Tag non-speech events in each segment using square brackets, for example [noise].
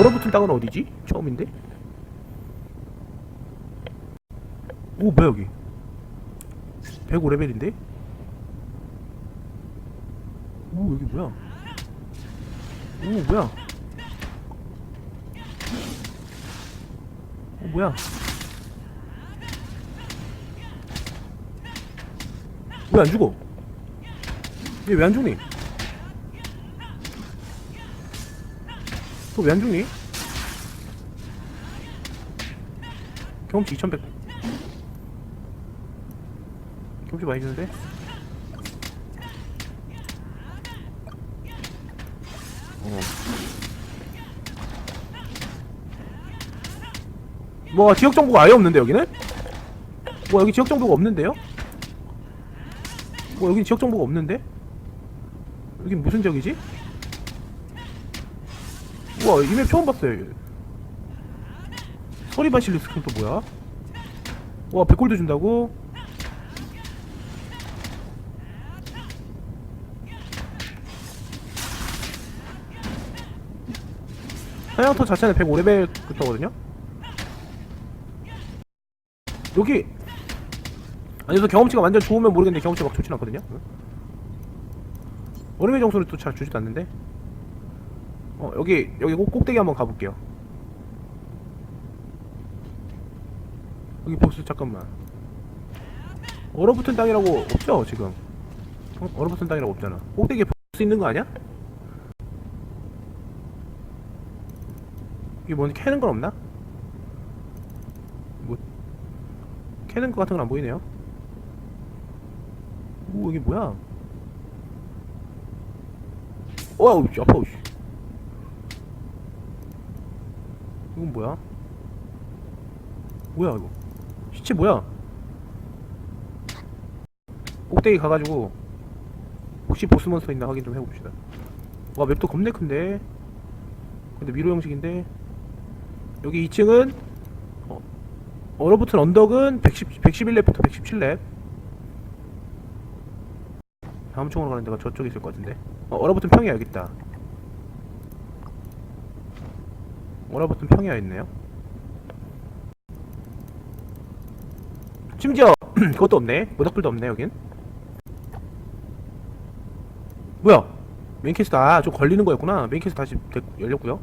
얼어붙은 땅은 어디지? 처음인데? 오 뭐야 여기 105레벨인데? 오 여기 뭐야 오 뭐야 어 뭐야 왜 안 죽어 얘 왜 안 죽니 또왜안 죽니 경험치 2100 경험치 많이 주는데 어. 뭐 지역 정보가 아예 없는데 여기는? 뭐 여기 지역 정보가 없는데요? 뭐 여기 지역 정보가 없는데? 여긴 무슨 지역이지? 우와 이맵 처음 봤어요 서리바실리스크는 또 뭐야? 와 100골드 준다고? 사냥터 자체는 105레벨부터거든요? 여기 아니 그래서 경험치가 완전 좋으면 모르겠는데 경험치가 막 좋진 않거든요 얼음의 정수를 또 잘 주지도 않는데 어 여기 여기 꼭, 꼭대기 한번 가볼게요 여기 보스 잠깐만 얼어붙은 땅이라고 없죠 지금 어? 얼어붙은 땅이라고 없잖아 꼭대기에 보스 있는 거 아니야? 이게 뭔 캐는 건 없나? 뭐 캐는 거 같은 건 안 보이네요 오 여기 뭐야 와우 씨, 아파 씨. 이건 뭐야? 뭐야 이거? 시체 뭐야? 꼭대기 가가지고 혹시 보스몬스터 있나 확인 좀 해봅시다. 와 맵도 겁내 큰데? 근데 미로 형식인데? 여기 2층은 어, 얼어붙은 언덕은 110, 111렙부터 117렙. 다음 총으로 가는 데가 저쪽에 있을 것 같은데? 어, 얼어붙은 평야 여기 있다 얼어붙은 평야 있네요. 심지어 [clears throat] 그것도 없네. 모닥불도 없네 여긴. 뭐야? 메인캐스트 아좀 걸리는 거였구나. 메인캐스트 다시 되- 열렸고요.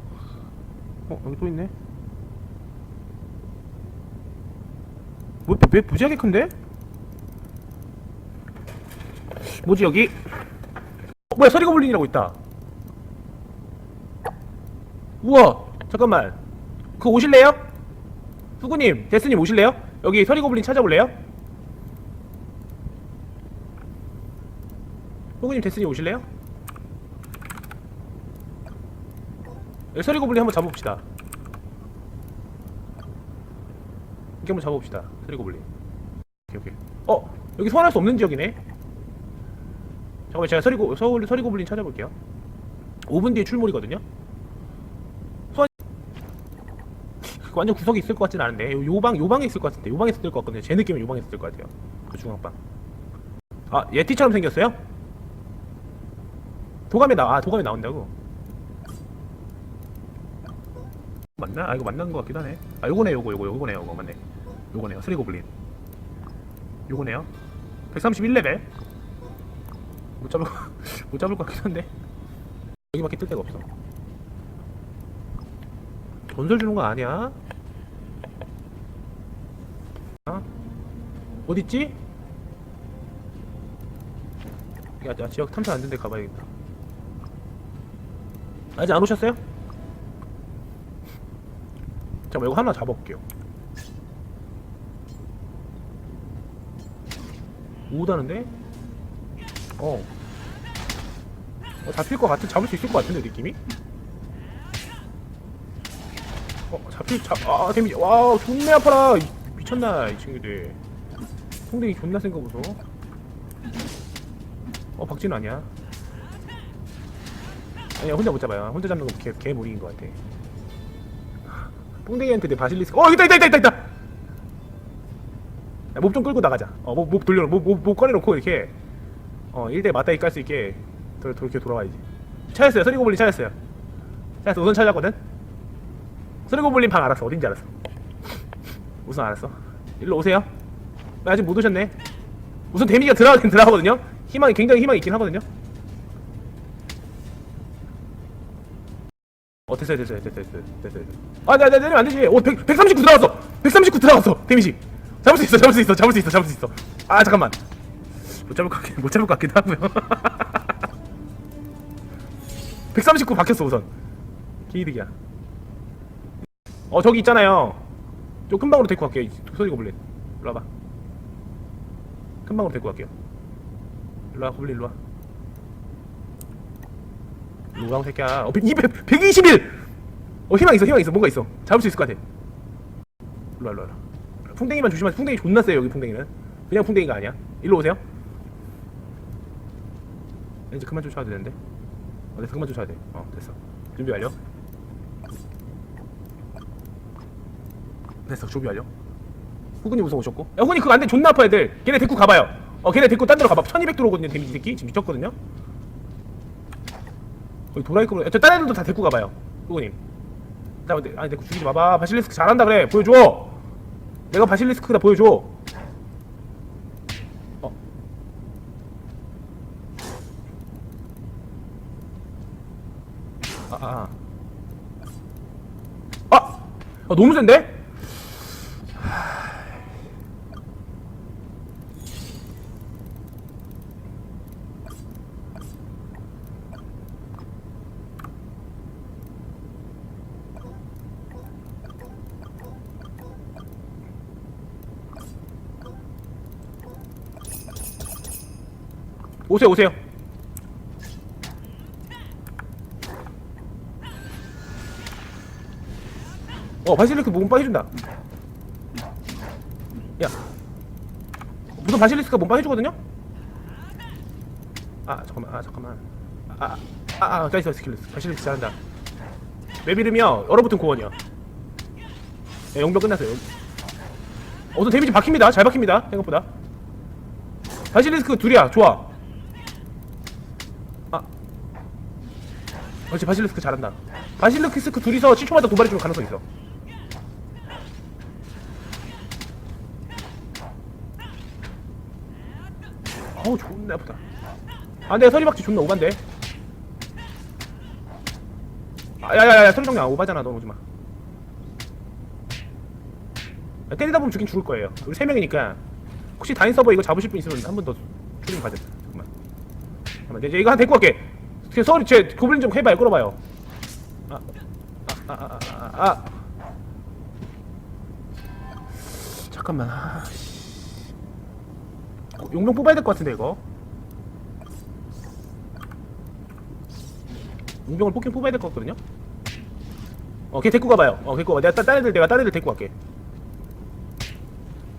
어 여기 또 있네. 뭐, 왜 무지하게 큰데? 뭐지 여기? 어, 뭐야 서리고블린이라고 있다. 우와 잠깐만 그거 오실래요? 후구님 데스님 오실래요? 여기 서리고블린 찾아볼래요? 후구님 데스님 오실래요? 여기 서리고블린 한번 잡아봅시다 이렇게 한번 잡아봅시다 서리고블린 오케이 오케이 어 여기 소환할 수 없는 지역이네 잠깐만 제가 서리고 서울 서리고블린 찾아볼게요 5분 뒤에 출몰이거든요 소환 완전 구석이 있을 것 같진 않은데. 요, 요 방, 요 방에 있을 것 같은데. 요 방에 있을 것 같거든요. 제 느낌은 요 방에 있을 것 같아요. 그 중앙방. 아 예티처럼 생겼어요? 도감에 나, 아 도감에 나온다고? 맞나? 아 이거 맞는 것 같기도 하네. 아 요거네 요거 요거 요거네 요거. 맞네. 요거네요. 스리고블린. 요거네요. 131레벨. 못 잡을 거, [laughs] 못 잡을 것 같긴 한데. 여기밖에 뜰 데가 없어 전설 주는 거 아니야? 어? 어딨지? 야, 야 지역 탐사 안 된데 가봐야겠다 아직 안 오셨어요? 잠깐만 이거 하나 잡아볼게요 오다는데? 어. 어 잡힐 것 같은 잡을 수 있을 것 같은데 느낌이? 어 잡힐 잡아 데미지. 와 존나 아파라. 이- 미쳤나 이 친구들. 통대기 존나 센거 보소. 어 박진우 아니야? 아니야 혼자 못 잡아요. 혼자 잡는 거 개, 개 무리인 것 같아. 뽕댕이한테 내 바실리스크 어 있다 있다 있다 있다 있다! 목좀 끌고 나가자. 어 목 목 돌려 목, 목, 목 꺼내놓고 이렇게 어 1대 맞다이 깔 수 있게 돌, 돌, 이렇게 돌아와야지. 찾았어요. 서리고블린 찾았어요. 찾았어 우선 찾았거든 쓰레고블린 방 알았어. 어딘지 알았어. 우선 알았어. 일로 오세요. 아, 아직 못 오셨네. 우선 데미지가 들어가긴 [laughs] 들어가거든요. 희망이 굉장히 희망이 있긴 하거든요. 어 됐어요 됐어요 됐어요 됐어요 됐어요. 아나 나, 내리면 안 되지. 오 100, 139 들어갔어. 139 들어갔어 데미지. 잡을 수 있어 잡을 수 있어 잡을 수 있어 잡을 수 있어. 아 잠깐만. 못 잡을 것 같긴 못 잡을 것 같기도 하고요. [laughs] 139 박혔어 우선. 기이득이야 어 저기 있잖아요. 저 큰 방으로 데리고 갈게요. 소리 고블린 일로 와봐. 큰 방으로 데리고 갈게요. 일로 와 고블린 일로 와. 노랑 새끼야? 어 200, 121! 어 희망 있어 희망 있어. 뭔가 있어. 잡을 수 있을 것 같아. 일로 와 일로 와. 풍뎅이만 조심하세요. 풍뎅이 존나 세요 여기 풍뎅이는. 그냥 풍뎅이가 아니야. 일로 오세요. 이제 그만 쫓아야 되는데. 어 됐어 그만 쫓아야 돼어 됐어. 준비 완료 됐어 준비 완료. 후근이 우선 오셨고. 야 후근이 그거 안돼. 존나 아파 애들. 걔네 데리고 가봐요. 어 걔네 데리고 딴 데로 가봐. 1200 들어오거든요 데미지 이 새끼. 지금 미쳤거든요? 거기 도라이크로 저딴 애들도 다 데리고 가봐요. 후근님 나 근데 아니 데리고 죽이지 마봐. 바실리스크 잘한다 그래. 보여줘. 내가 바실리스크다. 보여줘. 어. 아, 아, 아. 아! 아, 너무 센데? 오세요, 오세요. 어, 바실리스크 몸 빠해준다. 야. 무슨 바실리스크가 몸 빠해주거든요? 아, 잠깐만, 아, 잠깐만. 아, 아, 아, 아, 있어, 스킬리스. 바실리스크 잘한다. 맵 이름이요, 얼어붙은 고원이요. 네, 용병 끝났어요. 어, 또 데미지 박힙니다. 잘 박힙니다. 생각보다. 바실리스크 둘이야, 좋아. 아. 그렇지, 바실리스크 잘한다. 바실리스크 둘이서 7초마다 도발해 줄 가능성 있어. 어우 존나 아프다. 아 내가 서리박쥐 존나 오반데. 아 야야야 서리정량. 오바잖아 너 오지마. 야, 때리다 보면 죽긴 죽을 거예요. 우리 세 명이니까. 혹시 다인 서버 이거 잡으실 분 있으면 한 번더 출입 가자 잠깐만 잠깐만 이제 이거 한 데리고 갈게 그 서리 제 고블린 좀 해봐요. 끌어봐요. 아 아 아 아 아 아, 아, 아. 잠깐만. 아, 씨. 어, 용병 뽑아야 될 것 같은데 이거? 용병을 뽑긴 뽑아야 될 것 같거든요? 어걔 데리고 가봐요. 어 데리고 가. 내가 따, 딴 애들 내가 딴 애들 데리고 갈게.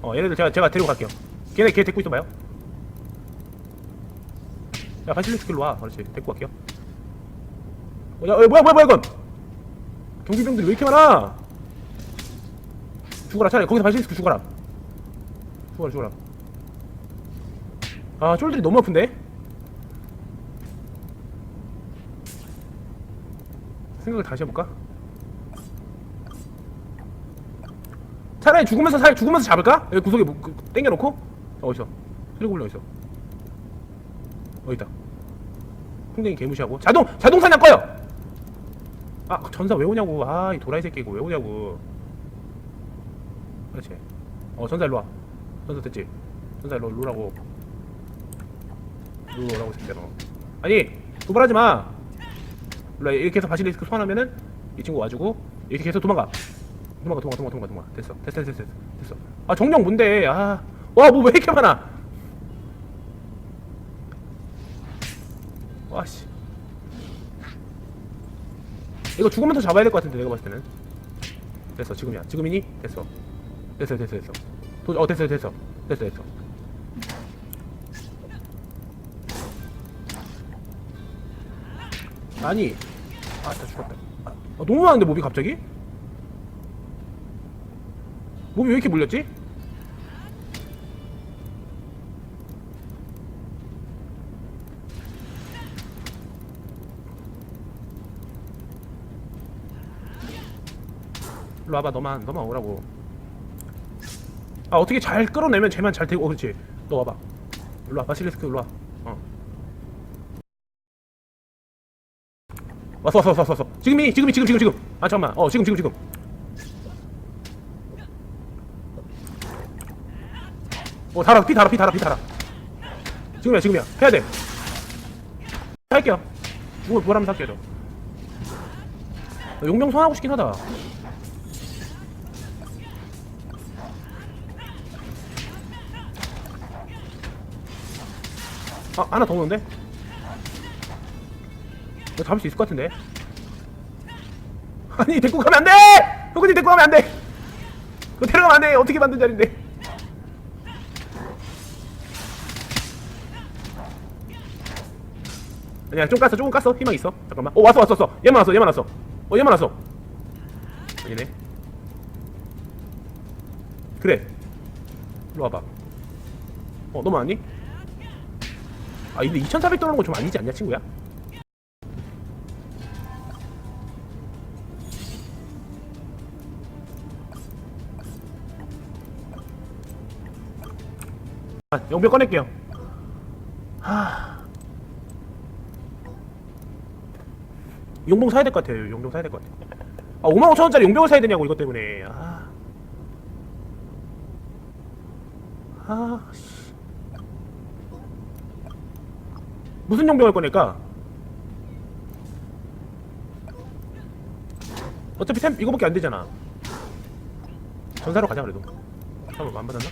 어 얘네들 제가 제가 데리고 갈게요. 걔네 걔 데리고 있어봐요. 야 바실리스킬로 와. 그렇지. 데리고 갈게요 어, 야, 어, 뭐야 뭐야 뭐야 이건? 경비병들이 왜 이렇게 많아? 죽어라 차라리. 거기서 바실리스크 죽어라. 죽어라 죽어라. 아 쫄들이 너무 아픈데? 생각을 다시 해볼까? 차라리 죽으면서 살 죽으면서 잡을까? 여기 구석에 뭐, 그, 땡겨놓고? 어, 어디서? 그리고 올려 있어 어디 있다? 풍뎅이 개무시하고? 자동 자동 사냥 꺼요 아 전사 왜 오냐고. 아 이 도라이 새끼 이거 왜 오냐고. 그렇지. 어 전사 일로 와. 전사 됐지? 전사 일로 오라고. 일로 오라고 새끼야 너. 아니 도발하지 마. 일로 와. 이렇게 해서 바실리스크 소환하면은 이 친구 와주고 이렇게 계속 도망가. 도망가 도망가 도망가 도망가. 도망가 됐어 됐어 됐어 됐어. 아 정령 뭔데? 아와 뭐 왜 이렇게 많아 이거 죽으면서 잡아야 될 것 같은데 내가 봤을 때는. 됐어 지금이야. 지금이니? 됐어. 됐어 됐어 됐어. 도, 어 됐어 됐어. 됐어 됐어. 아니. 아나 죽었다. 아, 아, 너무 많은데 몹이 갑자기? 몹이 왜 이렇게 물렸지? 일로 와봐. 너만 너만 오라고. 아 어떻게 잘 끌어내면 쟤만 잘 되고. 어, 그렇지 너 와봐. 일로 와 바실리스크 일로 와. 어. 왔어 왔어 왔어 왔어 지금이 지금이 지금 지금 지금. 아 잠깐만. 어 지금 지금 지금. 어 달아. 피 달아 피 달아 피 달아. 지금이야 지금이야. 해야 돼. 할게요. 뭐 뭐라면서 할게요 저. 용병 소환하고 싶긴 하다 아 하나 더 오는데? 이거 잡을 수 있을 것 같은데? [laughs] 아니 데리고 가면 안돼! 효근이 데리고 가면 안돼! 그거 데려가면 안돼! 어떻게 만든 자리인데? 아니야 좀 깠어 조금 깠어 희망 있어 잠깐만 어 왔어 왔어 왔어 얘만 왔어 얘만 왔어 어 얘만 왔어 아니네 그래 일로 와봐 어 너무 왔니? 아 근데 2400 떨어는 건좀 아니지 않냐 친구야? 아 영병 꺼낼게요. 하... 용병 사야 될 것 같아요. 용병 사야 될 것 같아 아 55,000원짜리 용병을 사야 되냐고 이것 때문에. 아... 아... 씨. 무슨 용병을 꺼낼까? 어차피 템 이거밖에 안 되잖아. 전사로 가자 그래도. 잠깐만 안 받았나?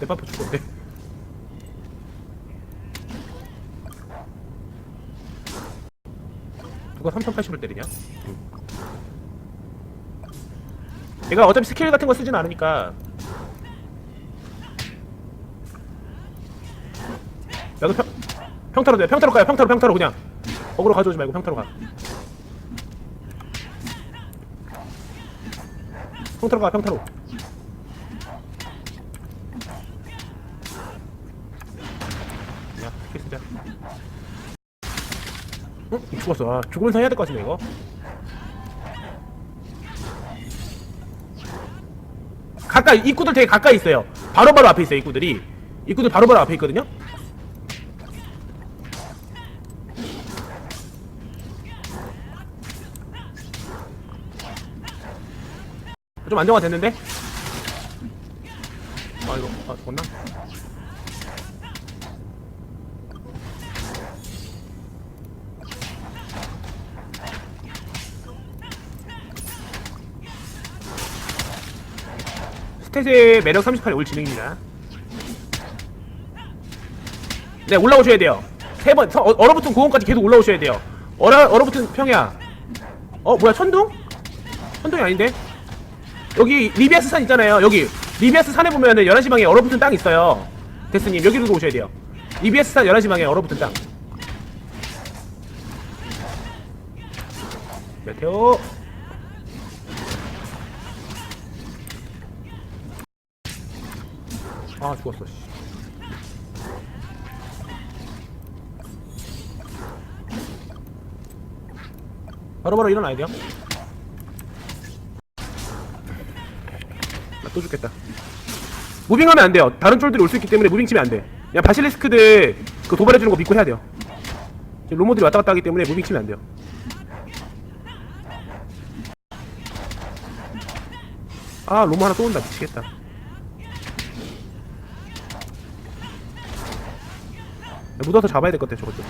내 파프 죽었대. 누가 3080을 때리냐? 응. 얘가 어차피 스킬 같은 거 쓰진 않으니까. 야너 평, 평타로 돼 평타로 가요. 평타로 평타로 그냥. 어그로 가져오지 말고 평타로 가. 평타로 가 평타로. 야 스킬 쓰자. 어? 죽었어. 아, 죽으면서 해야 될 것 같은데 이거 가까이 입구들 되게 가까이 있어요. 바로바로 앞에 있어요. 입구들이 입구들 바로 바로 앞에 있거든요. 좀 안정화 됐는데? 아 이거 아 죽었나? 스탯의 매력 38에 올 진행입니다. 네, 올라오셔야 돼요. 세 번, 서- 어, 얼어붙은 고원까지 계속 올라오셔야 돼요. 얼어, 얼어붙은 평야. 어, 뭐야, 천둥? 천둥이 아닌데? 여기 리비아스 산 있잖아요. 여기 리비아스 산에 보면은 11시 방에 얼어붙은 땅 있어요. 데스님, 여기로 오셔야 돼요. 리비아스 산 11시 방에 얼어붙은 땅. 메테오. 아 죽었어 씨. 바로바로 일어나야 돼요? 나또 죽겠다. 무빙하면 안 돼요. 다른 쫄들이 올 수 있기 때문에 무빙 치면 안돼. 그냥 바실리스크들 그 도발해주는 거 믿고 해야 돼요. 지금 로모들이 왔다 갔다 하기 때문에 무빙 치면 안 돼요. 아 로모 하나 또 온다. 미치겠다 묻어서 잡아야 될 것 같아 저것도.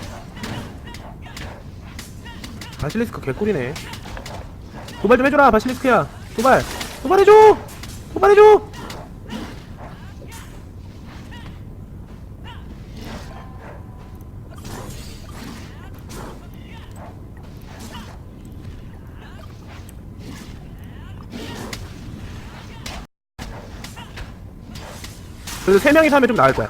바실리스크 개꿀이네. 도발 좀 해줘라 바실리스크야. 도발 도발해줘! 도발해줘! 그래도 세 명이서 하면 좀 나을 거야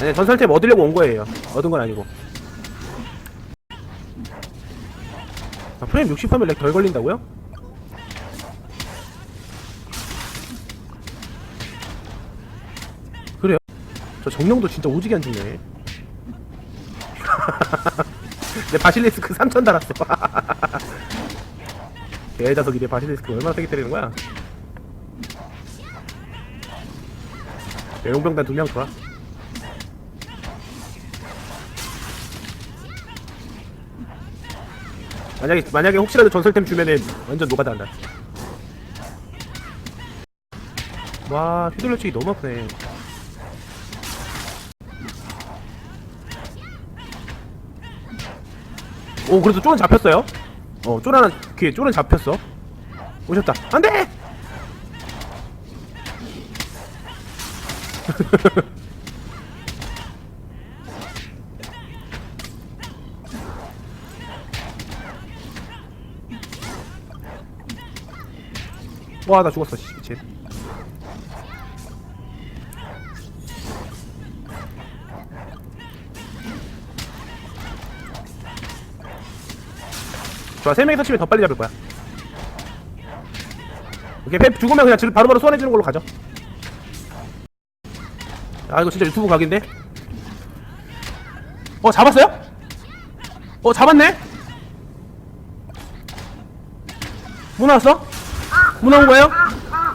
아니 전설템 얻으려고 온 거예요 얻은 건 아니고 아, 프레임 60하면 렉 덜 걸린다고요? 그래요? 저 정령도 진짜 오지게 안 죽네. [laughs] 내 바실리스크 3천 달았어. [laughs] 개자석이 내 바실리스크 얼마나 세게 때리는 거야? 용병단 두 명 좋아. 만약에 만약에 혹시라도 전설템 주면은 완전 노가다 한다. 와 휘둘러 치기 너무 아프네. 오 그래도 쫄은 잡혔어요. 어 쫄하나 그 쫄은 잡혔어. 오셨다. 안돼. [laughs] 와 나 죽었어 씨 미친. 좋아 세 명이서 치면 더 빨리 잡을 거야. 오케이 ペ죽으면 그냥 질- 바로바로 소환해주는 걸로 가죠. 아 이거 진짜 유튜브 각인데. 어 잡았어요? 어 잡았네? 뭐 나왔어? 뭐 나온 거예요?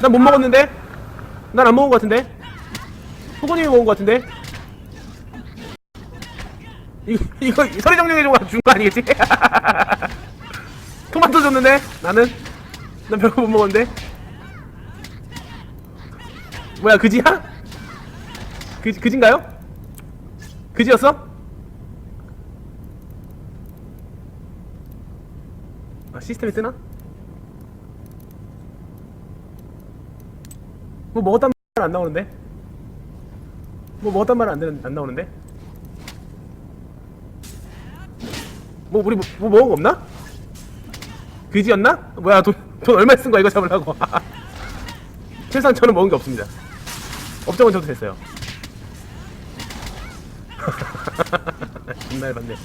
난 못 먹었는데? 난 안 먹은 거 같은데? 후보님이 먹은 거 같은데? 이거, 이거 서리 정령해줘가 준거 아니겠지? [laughs] 토마토 줬는데? 나는? 난 별거 못 먹었는데? 뭐야 그지야? 그, 그진가요? 그지였어? 아 시스템이 뜨나? 뭐 먹었단 말 안 나오는데? 뭐 먹었단 말은 안, 안 나오는데? 뭐 우리 뭐, 뭐 먹은 거 없나? 그지였나? 뭐야 돈, 돈 얼마 쓴 거야 이거 잡으려고 [laughs] 최소한 저는 먹은 게 없습니다 업적은 저도 됐어요 [laughs] 존나 해봤네